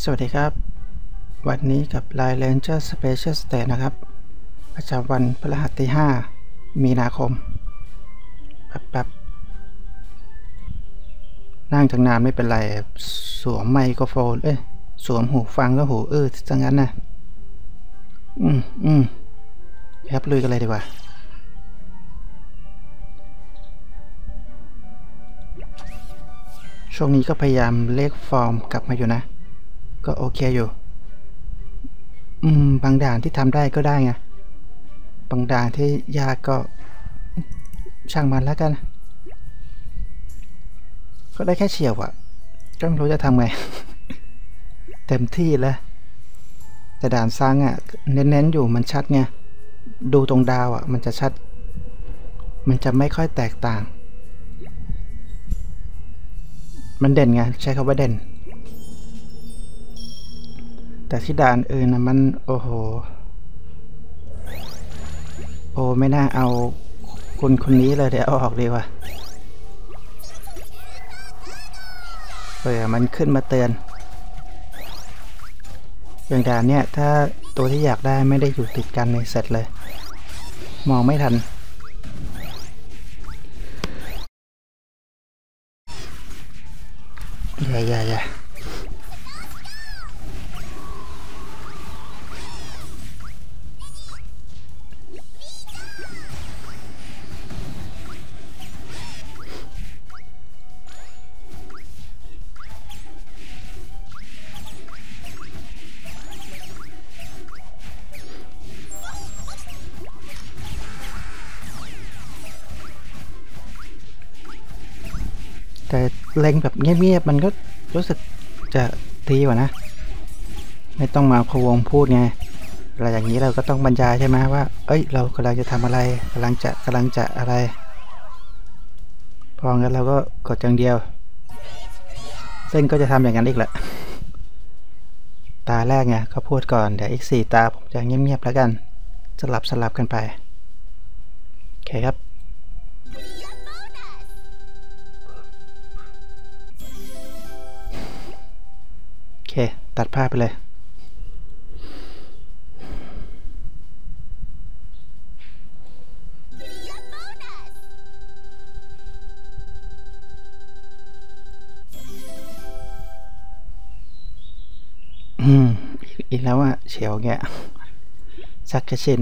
สวัสดีครับ วันนี้กับ Line Ranger Special Stage นะครับ ประจำวันพฤหัสที่ 5 มีนาคมแป๊บๆนั่งทั้งนานไม่เป็นไร สวมไมโครโฟน เอ้ย สวมหูฟังแล้วหูอื้อจังงั้นนะ อืมอืมครับลุยกันเลยดีกว่าช่วงนี้ก็พยายามเลขฟอร์มกลับมาอยู่นะ ก็โอเคอยู่ อืม บางด่านที่ทำได้ก็ได้ไง บางด่านที่ยากก็ ช่างมันแล้วกัน ก็ได้แค่เฉียวอะก็ไม่รู้จะทำไง เต็มที่แล้ว แต่ด่านซังอะเน้นๆอยู่มันชัดไง ดูตรงดาวอะมันจะชัด มันจะไม่ค่อยแตกต่าง มันเด่นไง ใช้คำว่าเด่น แต่ที่ด่านอื่นนะมัน โอ้โห โอ้ไม่น่าเอาคนคนนี้เลยเดี๋ยวเอาออกดีกว่าเผื่อมันขึ้นมาเตือนอย่างด่านเนี่ยถ้าตัวที่อยากได้ไม่ได้อยู่ติดกันในเสร็จเลย มองไม่ทัน อย่าอย่าอย่า เล็งแบบเงียบๆมันก็รู้สึกจะดีกว่านะ ไม่ต้องมาพวงพูดไงอะไรอย่างนี้เราก็ต้องบรรยายใช่ไหมว่า เอ้ย เรากำลังจะทำอะไรกำลังจะกำลังจะอะไร พองั้นเราก็กดอย่างเดียวซึ่งก็จะทำอย่างนั้นอีกแหละ ตาแรกไงก็พูดก่อน เดี๋ยวอีกสี่ตาผมจะเงียบๆแล้วกัน สลับสลับกันไป โอเคครับ เค ตัดภาพไปเลยอืมอีกแล้วอะเฉียวแกซักกระชิน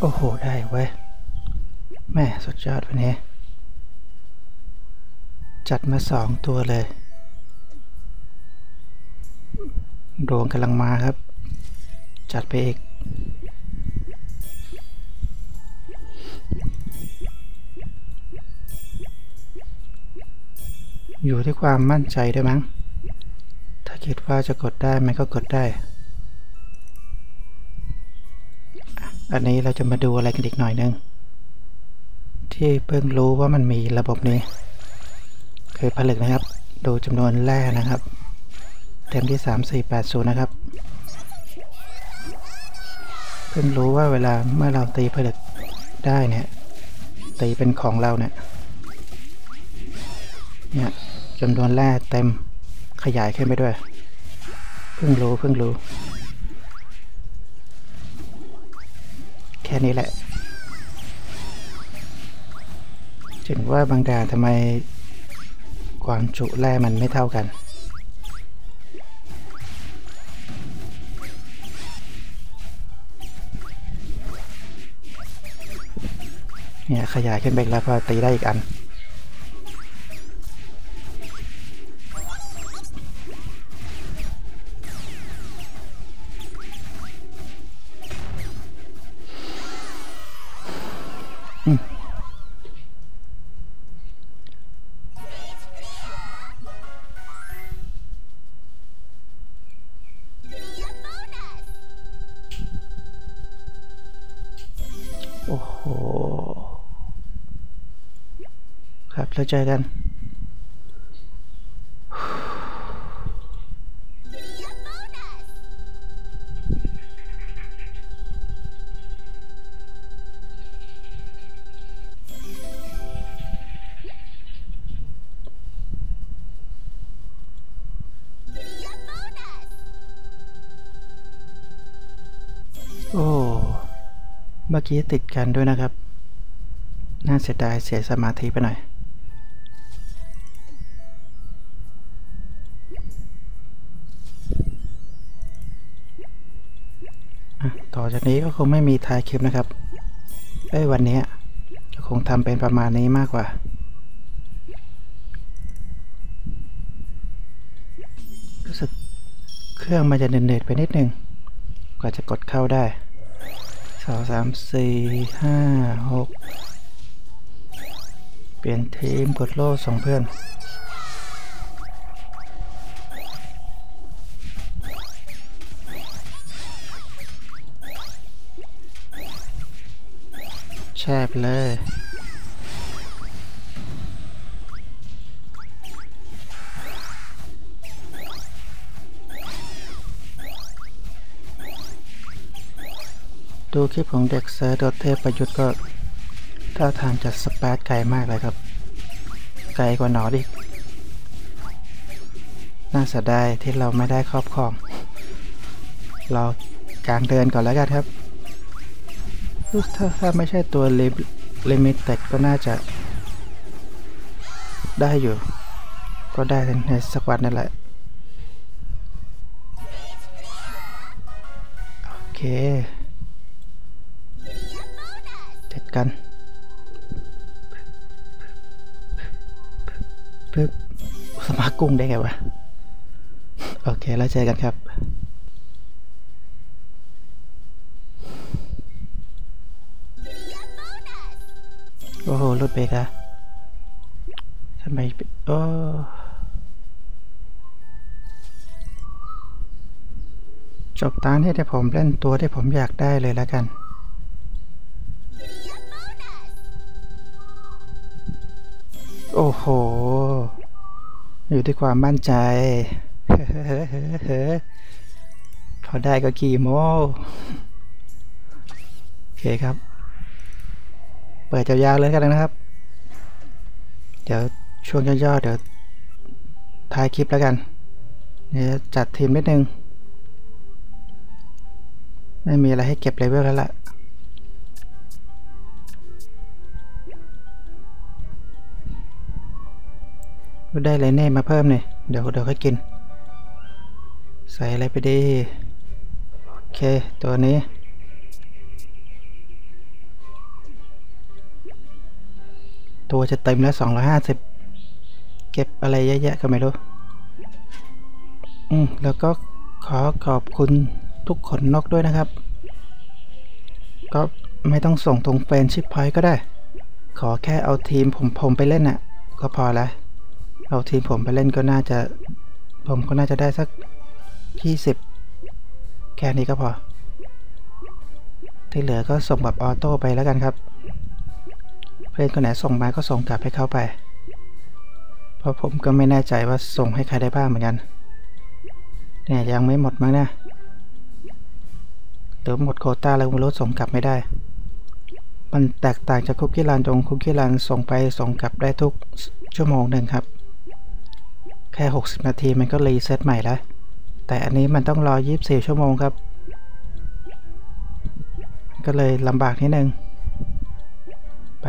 โอ้โห ได้เว้ย แม่สุดยอดวันนี้ จัดมาสองตัวเลย ดวงกำลังมาครับ จัดไปอีก อยู่ที่ความมั่นใจด้วยมั้ง ถ้าคิดว่าจะกดได้มันก็กดได้ อันนี้เราจะมาดูอะไรกันอีกหน่อยนึง ที่เพิ่งรู้ว่ามันมีระบบนี้ คือผลึกนะครับ ดูจำนวนแร่นะครับ เต็มที่ 3480 นะครับ เพิ่งรู้ว่าเวลาเมื่อเราตีผลึกได้เนี่ย ตีเป็นของเราเนี่ย เนี่ยจำนวนแร่เต็มขยายขึ้นไปด้วย เพิ่งรู้เพิ่งรู้ แค่นี้แหละ ถึงว่าบางด่านทำไมความจุแร่มันไม่เท่ากัน เนี่ยขยายขึ้นไปอีกแล้วพอตีได้อีกอัน เจอกันโอ้ เมื่อกี้ติดกันด้วยนะครับ น่าเสียดายเสียสมาธิไปหน่อย อจากนี้ก็คงไม่มีท้ายคลิปนะครับ เอ้ยวันนี้คงทำเป็นประมาณนี้มากกว่า รู้สึกเครื่องมันจะเน็ตๆไปนิดนึง กว่าจะกดเข้าได้สองสามสี่ห้าหกเปลี่ยนทีมกดโล่ส่งเพื่อน ช่ไปเลย ดูคลิปของเด็กเซิร์ชโดเทพประยุทธ์ก็ท่าทางจะสปาร์ตไกลมากเลยครับ ไกลกว่าหนอดิน่าเสียดายที่เราไม่ได้ครอบครอง เรากลางเดินก่อนแล้วกันครับ ถ้าถ้าไม่ใช่ตัวลิมิตเต็ก็น่าจะ ได้อยู่ ก็ได้ในสักวันนั่นแหละ โอเค จัดกันปึ๊บสมาร์กุ้งได้ไงวะ โอเค แล้วเจอกันครับ โอ้โหรถเบรกอะทำไมเป็นโอ้จบตาที่ที่ผมเล่นตัวที่ผมอยากได้เลยแล้วกัน โอ้โห อยู่ที่ความมั่นใจ พอได้ก็กี่โมโอเคครับ ปิดยาวๆเลยกันนะครับ เดี๋ยวช่วงย่อๆเดี๋ยวท้ายคลิปแล้วกัน เดี๋ยวจัดทีมนิดนึง ไม่มีอะไรให้เก็บเลเวลแล้วล่ะได้เลยเน่มาเพิ่มเนี่ยเดี๋ยวเดี๋ยวค่อยกิน ใส่อะไรไปดี โอเค ตัวนี้ ตัวจะเต็มแล้ว250เก็บอะไรเยอะๆก็ไม่รู้ อืม แล้วก็ขอขอบคุณทุกคนนกด้วยนะครับ ก็ไม่ต้องส่งตรงเฟนชิปพอยก็ได้ ขอแค่เอาทีมผมผมไปเล่นน่ะ ก็พอล้วเอาทีมผมไปเล่นก็น่าจะ ผมก็น่าจะได้สัก20แค่นี้ก็พอ ที่เหลือก็ส่งแบบออโต้ไปแล้วกันครับ เพื่อนคนไหนส่งมาก็ส่งกลับให้เขาไป เพราะผมก็ไม่แน่ใจว่าส่งให้ใครได้บ้างเหมือนกันเนี่ยยังไม่หมดมั้งนะหรือหมดโคต้าแล้วม่รู้ส่งกลับไม่ได้ มันแตกต่างจากคุกกี้รันตรงคุกกี้รันส่งไปส่งกลับได้ทุกชั่วโมงหนึ่งครับ แค่ 60 นาทีมันก็รีเซ็ตใหม่แล้วแต่อันนี้มันต้องรอ 24 ชั่วโมงครับ ก็เลยลำบากนิดนึง 800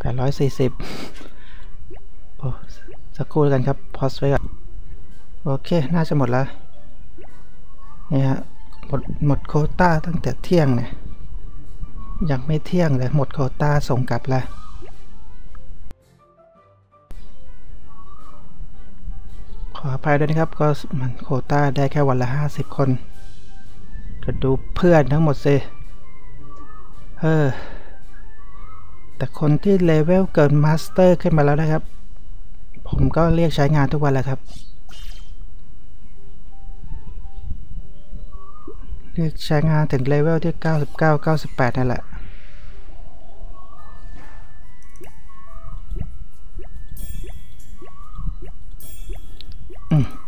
840โอ้สักครู่กันครับพอสไว้ก่อนโอเค น่าจะหมดแล้วนี่ฮะหมดหมดโคต้าตั้งแต่เที่ยงเนี่ยยังไม่เที่ยงเลยหมดโคต้าส่งกลับแล้วขออภัยด้วยนะครับก็มันโคต้าได้แค่วันละ 50 คนก็ดูเพื่อนทั้งหมดสิ เออ แต่คนที่เลเวลเกินมาสเตอร์ขึ้นมาแล้วนะครับ ผมก็เรียกใช้งานทุกวันแหละครับ เรียกใช้งานถึงเลเวลที่ 99 98 นั่นแหละ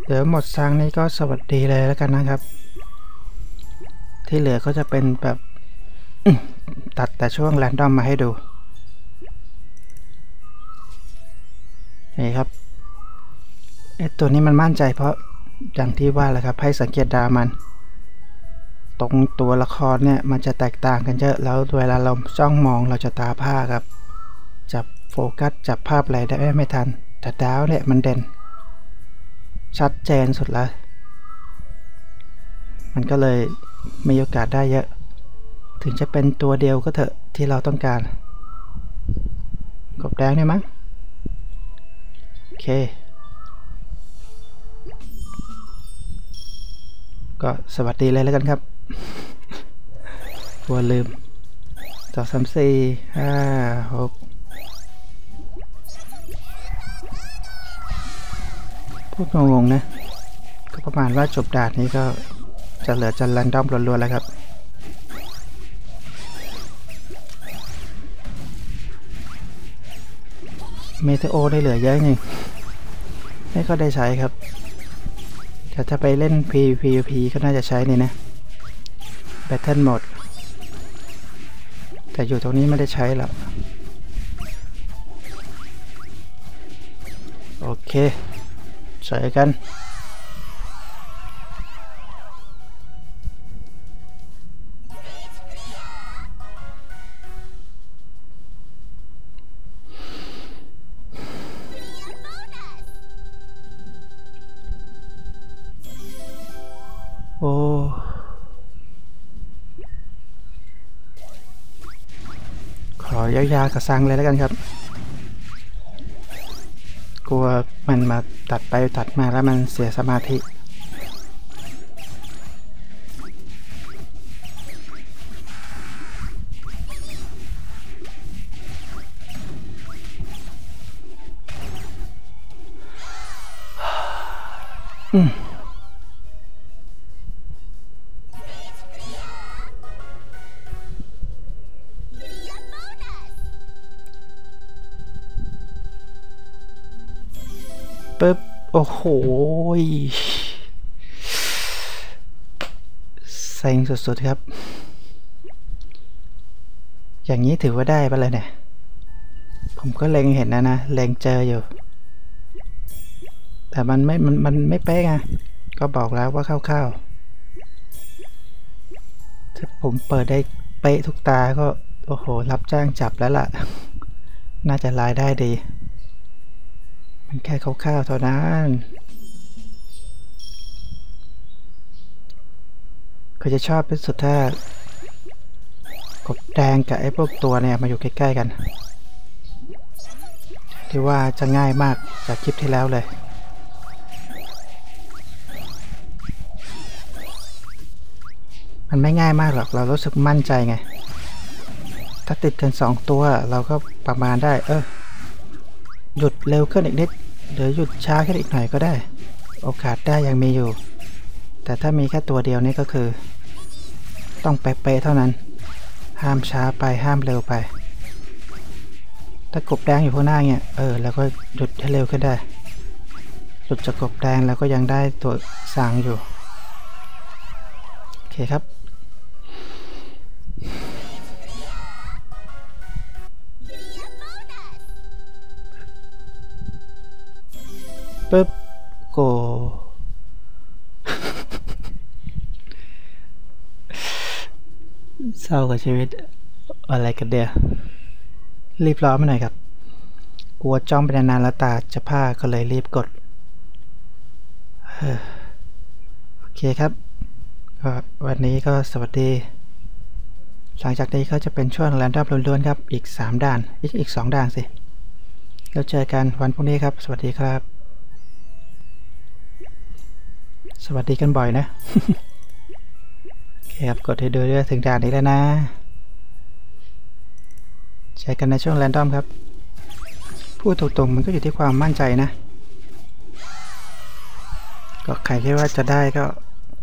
เดี๋ยวหมดซังนี้ก็สวัสดีเลยแล้วกันนะครับ ที่เหลือก็จะเป็นแบบ ตัดแต่ช่วงแรนดอมมาให้ดู นี่ครับไอตัวนี้มันมั่นใจเพราะอย่างที่ว่าแหละครับให้สังเกตดามัน ตรงตัวละครเนี่ยมันจะแตกต่างกันเยอะแล้วเวลาเราจ้องมองเราจะตาผ้าครับ จับโฟกัสจับภาพอะไรได้ไม่ทัน แต่ดาวเนี่ยมันเด่น ชัดเจนสุดล้วมันก็เลยมีโอกาสได้เยอะ ถึงจะเป็นตัวเดียวก็เถอะที่เราต้องการ กบแดงเนี่ยมั้ง โอเค ก็สวัสดีเลยแล้วกันครับกลัวลืมสอสามสี่ห้าหกพูดงงๆนะ ก็ประมาณว่าจบด่านนี้ก็จะเหลือจะรันดอมล้วนๆแล้วครับ เมเทโอได้เหลือเยอะจริงไม่ก็ได้ใช้ครับแต่ถ้าไปเล่น PVP ก็น่าจะใช้นี่นะ Battle Mode แต่อยู่ตรงนี้ไม่ได้ใช้หรอกโอเคใส่กัน ยาวๆกับซังเลยแล้วกันครับ กลัวมันมาตัดไปตัดมาแล้วมันเสียสมาธิ อ้โหเซ็งสุดๆครับ อย่างนี้ถือว่าได้ไปเลยเนี่ย ผมก็เล็งเห็นนะนะ เล็งเจออยู่ แต่มันไม่ มัน มันไม่เป๊ะไง ก็บอกแล้วว่าคร่าวๆถ้าผมเปิดได้เป๊ะทุกตาก็ โอ้โห รับจ้างจับแล้วล่ะ น่าจะรายได้ดี มันแค่คร่าวๆเท่านั้นก็จะชอบเป็นสุดถ้ากบแดงกับไอ้พวกตัวเนี่ยมาอยู่ใกล้ๆกันที่ว่าจะง่ายมากจากคลิปที่แล้วเลยมันไม่ง่ายมากหรอกเรารู้สึกมั่นใจไง ถ้าติดกันสองตัวเราก็ประมาณได้ เออ หยุดเร็วขึ้นอีกนิดหรือหยุดช้าขึ้นอีกหน่อยก็ได้ โอกาสได้ยังมีอยู่ แต่ถ้ามีแค่ตัวเดียวนี่ก็คือ ต้องเป๊ะๆเท่านั้น ห้ามช้าไปห้ามเร็วไป ถ้ากบแดงอยู่ข้างหน้าเนี่ยเออแล้วก็หยุดให้เร็วขึ้นได้หยุดจากกบแดงแล้วก็ยังได้ตัวสางอยู่ โอเคครับ ปึ๊บโก เศร้ากับชีวิต อะไรกันเดียวรีบร้อนมาหน่อยครับกลัวจ้องไปนานๆแล้วตาจะผ้าก็เลยรีบกดเฮ้อโอเคครับก็วันนี้ก็สวัสดี หลังจากนี้ก็จะเป็นช่วงแรนดอมล้วนๆครับ อีก 3 ด่าน อีกอีก 2 ด่านสิ แล้วเจอกันวันพรุ่งนี้ครับ สวัสดีครับ สวัสดีกันบ่อยนะโอเคครับกดให้ดูด้วยถึงด่านนี้แล้วนะ ใช้กันในช่วงแรนดอมครับ พูดตรงๆมันก็อยู่ที่ความมั่นใจนะ ก็ใครคิดว่าจะได้ก็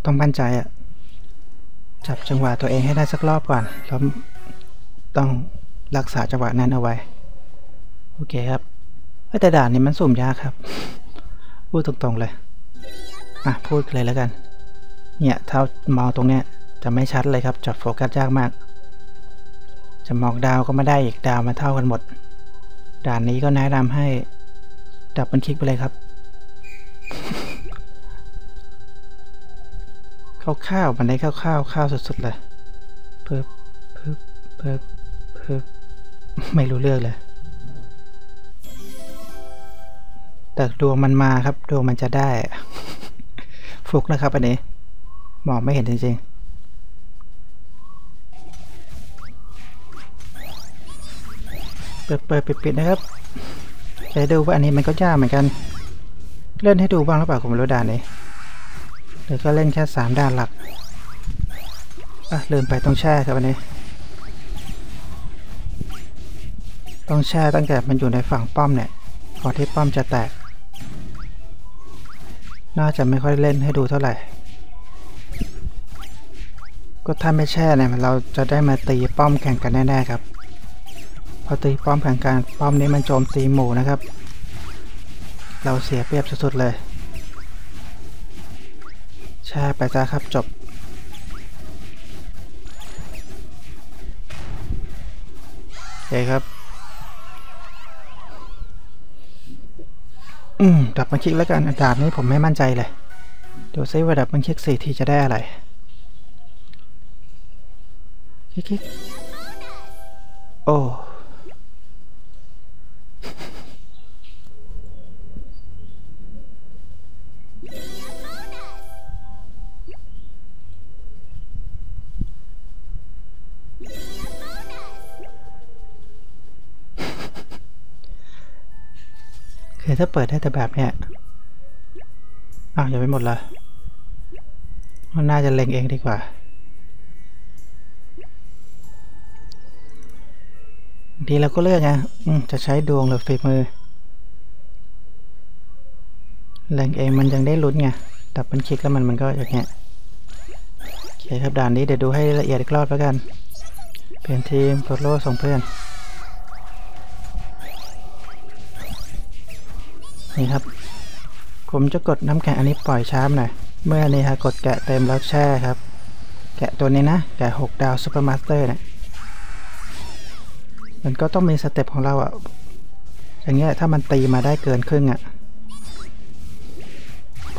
ต้องมั่นใจอะจับจังหวะตัวเองให้ได้สักรอบก่อน แล้วต้องรักษาจังหวะนั้นเอาไว้ โอเคครับแต่ด่านนี้มันสุ่มยากครับ พูดตรงๆเลย อะพูดเลยแล้วกัน เนี่ยถ้ามองตรงเนี้ยจะไม่ชัดเลยครับจับโฟกัสยากมาก จะมองดาวก็ไม่ได้อีกดาวมาเท่ากันหมด ด่านนี้ก็แนะนำให้ดับมันคลิกไปเลยครับข้าวๆมันได้ข้าวข้าวๆข้าวสุดๆเลยเพิ่มเพิ่มเพิ่มเพิ่มไม่รู้เรื่องเลย แต่ดวงมันมาครับดวงมันจะไดุ้กนะครับอันนี้มองไม่เห็นจริงๆเปิดเปิดปิดนะครับจะดูว่าอันนี้มันก็ยากเหมือนกัน เล่นให้ดูบ้างหรือเปล่าผมรู้ด่านนี้เดี๋ยวก็เล่นแค่สามด้านหลักอะลืมไปต้องแช่ครับอันนี้ ต้องแช่ตั้งแต่มันอยู่ในฝั่งป้อมเนี่ยก่อนที่ป้อมจะแตก น่าจะไม่ค่อยเล่นให้ดูเท่าไหร่ ก็ถ้าไม่แช่เนี่ยเราจะได้มาตีป้อมแข่งกันแน่ๆครับ พอตีป้อมแข่งกันป้อมนี้มันโจมตีหมู่นะครับ เราเสียเปรียบสุดๆเลย แช่ไปซะครับจบโอเคครับ อืมดับมันคลิกแล้วกันดาบนี้ผมไม่มั่นใจเลยดูซิว่าดับมันคลิกสี่ทีจะได้อะไร คลิกคลิกโอ้ คือถ้าเปิดได้แต่แบบเนี้ยอ้าวอย่าไปหมดละมันน่าจะเล็งเองดีกว่าบางทีเราก็เลือกไงจะใช้ดวงหรือฝีมือ เล็งเองมันยังได้ลุ้นไงแต่มันคลิกแล้วมันมันก็อย่างเงี้ยโอเคครับด่านนี้เดี๋ยวดูให้ละเอียดอีกรอบแล้วกัน เปลี่ยนทีมกดโล่ส่งเพื่อน นี่ครับ ผมจะกดน้ำแข็งอันนี้ปล่อยช้าหน่อยเมื่อนี่ฮะกดแกะเต็มแล้วแช่ครับ แกะตัวนี้นะ แกะ 6 ดาวซูเปอร์มาสเตอร์เนี่ยมันก็ต้องมีสเต็ปของเราอะ่ะอย่างเงี้ยถ้ามันตีมาได้เกินครึ่งอะ่ะ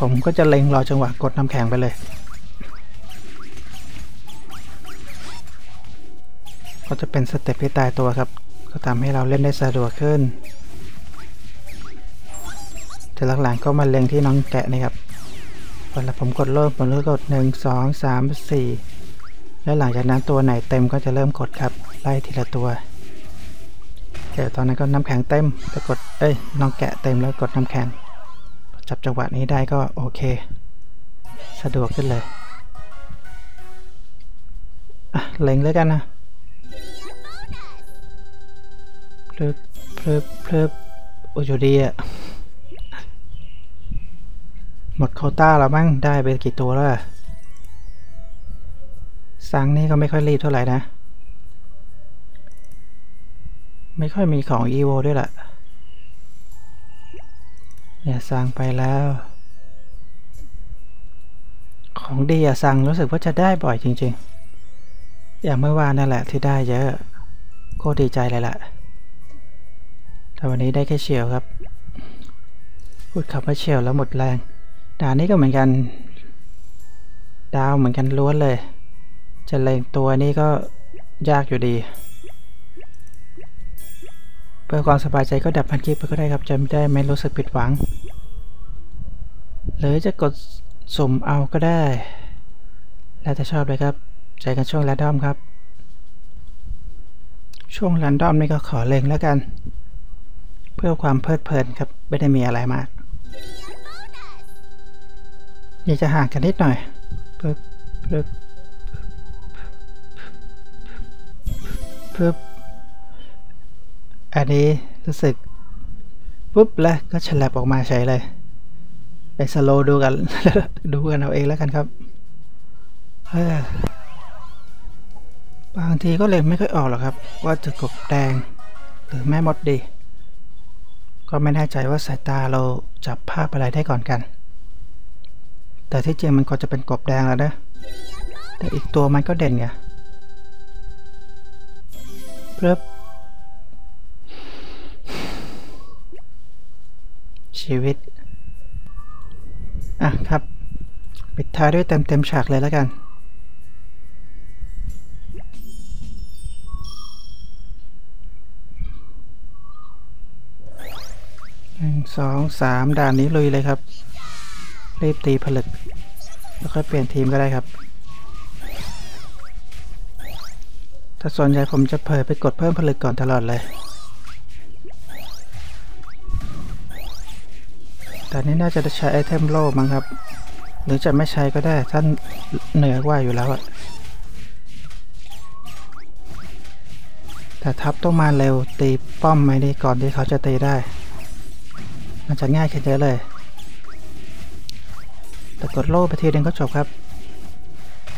ผมก็จะเล็งรอจังหวะกดน้ำแข็งไปเลยก็จะเป็นสเต็ปที่ตายตัวครับ ก็ทำให้เราเล่นได้สะดวกขึ้น แต่หลังๆก็มาเล็งที่น้องแกะนี่ครับเวลาผมกดเริ่มผมก็กดหนึ่งสองสามสี่แล้วหลังจากนั้นตัวไหนเต็มก็จะเริ่มกดครับไล่ทีละตัวแต่ตอนนั้นก็น้ำแข็งเต็มไปกดเอ้ยน้องแกะเต็มแล้วกดน้ำแข็ง จับจังหวะนี้ได้ก็โอเค สะดวกขึ้นเลยเล็งเลยกันนะเพลิบเพลิบเพลิบโอ้ยดีอะ หมดโควต้าแล้วมั้งได้ไปกี่ตัวแล้วอะซังนี่ก็ไม่ค่อยรีบเท่าไหร่นะ ไม่ค่อยมีของ EVO ด้วยล่ะเนี่ยสั่งไปแล้ว ของดีอะสั่งรู้สึกว่าจะได้บ่อยจริง ๆ อย่างเมื่อวานนั่นแหละที่ได้เยอะโคตรดีใจเลยล่ะ แต่วันนี้ได้แค่เฉียวครับ พูดคำว่าเฉียวแล้วหมดแรง ด่านนี้ก็เหมือนกัน ดาวเหมือนกันล้วนเลย จะเล็งตัวนี้ก็ยากอยู่ดี เพื่อความสบายใจก็ดับพันคลิปไปก็ได้ครับจะไม่ได้ไม่รู้สึกผิดหวัง หรือจะกดสุ่มเอาก็ได้ แล้วแต่ชอบเลยครับใจกันช่วงแรนดอมครับ ช่วงแรนดอมนี่ก็ขอเล็งแล้วกัน เพื่อความเพลิดเพลินครับ ไม่ได้มีอะไรมาก อยากจะห่างกันนิดหน่อยปึ๊บปึ๊บปึ๊บอันนี้รู้สึกปุ๊บแล้วก็ฉลับออกมาใช้เลย ไปสโลดูกัน ดูกันเอาเองแล้วกันครับเฮ้อบางทีก็เลยไม่ค่อยออกหรอกครับ ว่าจะกบแดงหรือแม่มดดี ก็ไม่แน่ใจว่าสายตาเราจับภาพอะไรได้ก่อนกัน แต่ที่จริงมันก็จะเป็นกบแดงแล้วนะแต่อีกตัวมันก็เด่นไงเพิ่ชีวิต อะครับ ปิดท้ายด้วยเต็มเต็มฉากเลยแล้วกันหนึ่งสองสามด่านนี้ลุยเลยครับ รีบตีผลึก แล้วค่อยเปลี่ยนทีมก็ได้ครับถ้าส่วนใหญ่ผมจะเผยไปกดเพิ่มผลึกก่อนตลอดเลย แต่นี่น่าจะใช้ไอเทมโล่มั้งครับ หรือจะไม่ใช้ก็ได้ท่านเหนือกว่าอยู่แล้วอะแต่ทับต้องมาเร็วตีป้อมไหมนี่ก่อนที่เขาจะตีได้ มันจะง่ายขึ้นเยอะเลย แต่กดโล่ไปทีนึงก็จบครับ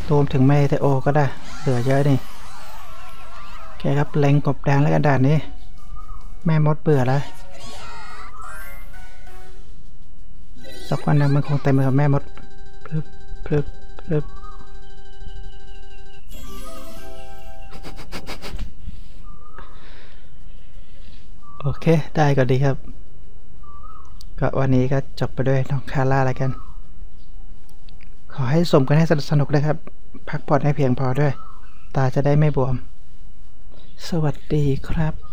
รวมถึงเมเทโอก็ได้ เหลือเยอะนี่โอเคครับเล็งกบแดงแล้วกันด่านนี้ แม่มดเบื่อแล้วสักวันหนึงมันคงเต็มไปกับแม่มดพลึบพลึบพลึบโอเค ได้ก็ดีครับ ก็วันนี้ก็จบไปด้วยน้องคาร่าแล้วกัน อให้สมกันให้สนุกนะครับ พักผ่อนให้เพียงพอด้วย ตาจะได้ไม่บวม สวัสดีครับ